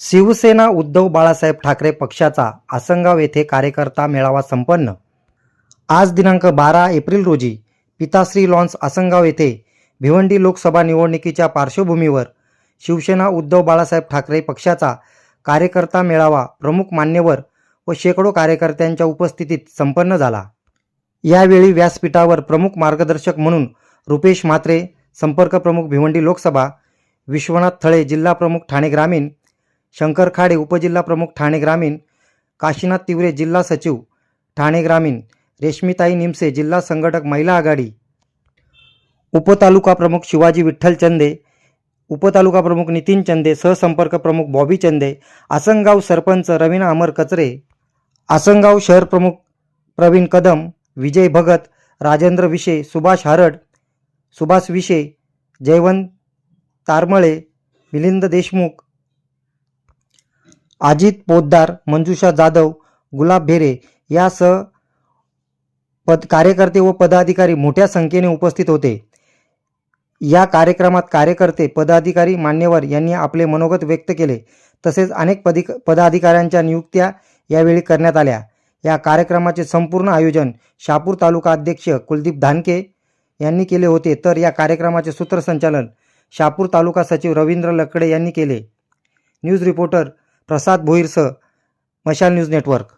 शिवसेना उद्धव बाळासाहेब ठाकरे पक्षाचा आसनगाव येथे कार्यकर्ता मेळावा संपन्न. आज दिनांक बारा एप्रिल रोजी पिताश्री लॉन्स आसनगाव येथे भिवंडी लोकसभा निवडणुकीच्या पार्श्वभूमीवर शिवसेना उद्धव बाळासाहेब ठाकरे पक्षाचा कार्यकर्ता मेळावा प्रमुख मान्यवर व शेकडो कार्यकर्त्यांच्या उपस्थितीत संपन्न झाला. यावेळी व्यासपीठावर प्रमुख मार्गदर्शक म्हणून रुपेश म्हात्रे संपर्क प्रमुख भिवंडी लोकसभा विश्वनाथ थळे जिल्हा प्रमुख ठाणे ग्रामीण शंकर खाडे उपजिल्हा प्रमुख ठाणे ग्रामीण काशीनाथ तिवरे जिल्हा सचिव ठाणे ग्रामीण रेश्मिताई निमसे जिल्हा संघटक महिला आघाडी. उपतालुका प्रमुख शिवाजी विठ्ठल चंदे उपतालुका प्रमुख नितीन चंदे सहसंपर्क प्रमुख बॉबी चंदे आसनगाव सरपंच रवीना अमर कचरे आसनगाव शहर प्रमुख प्रवीण कदम विजय भगत राजेंद्र विशे सुभाष हारड सुभाष विशे जयवंत तारमळे मिलिंद देशमुख अजित पोद्दार मंजुषा जाधव गुलाब भेरे यासह पद कार्यकर्ते व पदाधिकारी मोठ्या संख्येने उपस्थित होते. या कार्यक्रमात कार्यकर्ते पदाधिकारी मान्यवर यांनी आपले मनोगत व्यक्त केले. तसेच अनेक पदिक पदाधिकाऱ्यांच्या नियुक्त्या यावेळी करण्यात आल्या. या कार्यक्रमाचे संपूर्ण आयोजन शापूर तालुका अध्यक्ष कुलदीप धानके यांनी केले होते. तर या कार्यक्रमाचे सूत्रसंचालन शापूर तालुका सचिव रवींद्र लकडे यांनी केले. न्यूज रिपोर्टर प्रसाद भोईरसह मशाल न्यूज नेटवर्क.